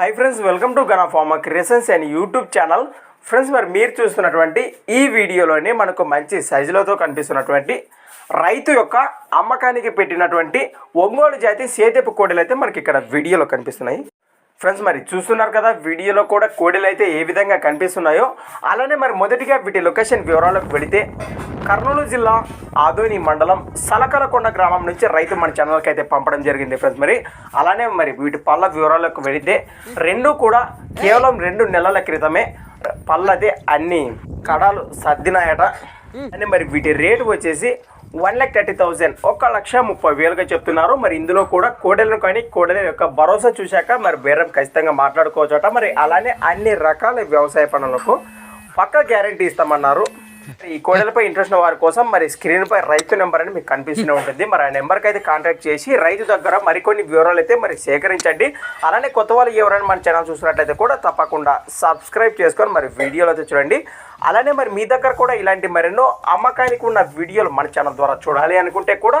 Hi friends welcome to Gana pharma creations and YouTube channel friends మరి మీరు చూస్తున్నటువంటి ఈ వీడియోలోనే మనకు మంచి సైజులతో కనిపిస్తున్నటువంటి రైతు యొక్క అమ్మకానికి పెట్టినటువంటి ఒంగోలు జాతి సేతెపు కోడలు అయితే మనకి ఇక్కడ వీడియోలో కనిపిస్తున్నాయి. ఫ్రెండ్స్ మరి చూస్తున్నారు కదా వీడియోలో కూడా కోడలు అయితే ఏ విధంగా కనిపిస్తున్నాయో. అలానే మరి మొదటిగా వీటి లొకేషన్ వివరాలకు వెళితే కర్నూలు జిల్లా ఆదోని మండలం సలకలకొండ గ్రామం నుంచి రైతు మన ఛానల్కి అయితే పంపడం జరిగింది ఫ్రెండ్స్ మరి. అలానే మరి వీటి పళ్ళ వివరాలకు వెళితే రెండు కూడా కేవలం రెండు నెలల క్రితమే పళ్ళదే అన్ని కడాలు సర్దినాయట. అని మరి వీటి రేటు వచ్చేసి వన్ ల్యాక్ థర్టీ థౌజండ్ ఒక లక్ష ముప్పై వేలుగా చెప్తున్నారు. మరి ఇందులో కూడా కోడెలను కానీ కోడెల యొక్క భరోసా చూశాక మరి బేరం ఖచ్చితంగా మాట్లాడుకోవచ్చట. మరి అలానే అన్ని రకాల వ్యవసాయ పనులకు పక్క గ్యారంటీ ఇస్తామన్నారు. ఈ కోడెలపై ఇంట్రెస్ట్ ఉన్న వారి కోసం మరి స్క్రీన్ పై రైతు నెంబర్ అని మీకు కనిపిస్తూనే ఉంటుంది. మరి ఆ నెంబర్కి అయితే కాంటాక్ట్ చేసి రైతు దగ్గర మరికొన్ని వివరాలు అయితే మరి సేకరించండి. అలానే కొత్త వాళ్ళు ఎవరైనా మన ఛానల్ చూసినట్లయితే కూడా తప్పకుండా సబ్స్క్రైబ్ చేసుకొని మరి వీడియోలు అయితే చూడండి. అలానే మరి మీ దగ్గర కూడా ఇలాంటి మరెన్నో అమ్మకానికి ఉన్న వీడియోలు మన ఛానల్ ద్వారా చూడాలి అనుకుంటే కూడా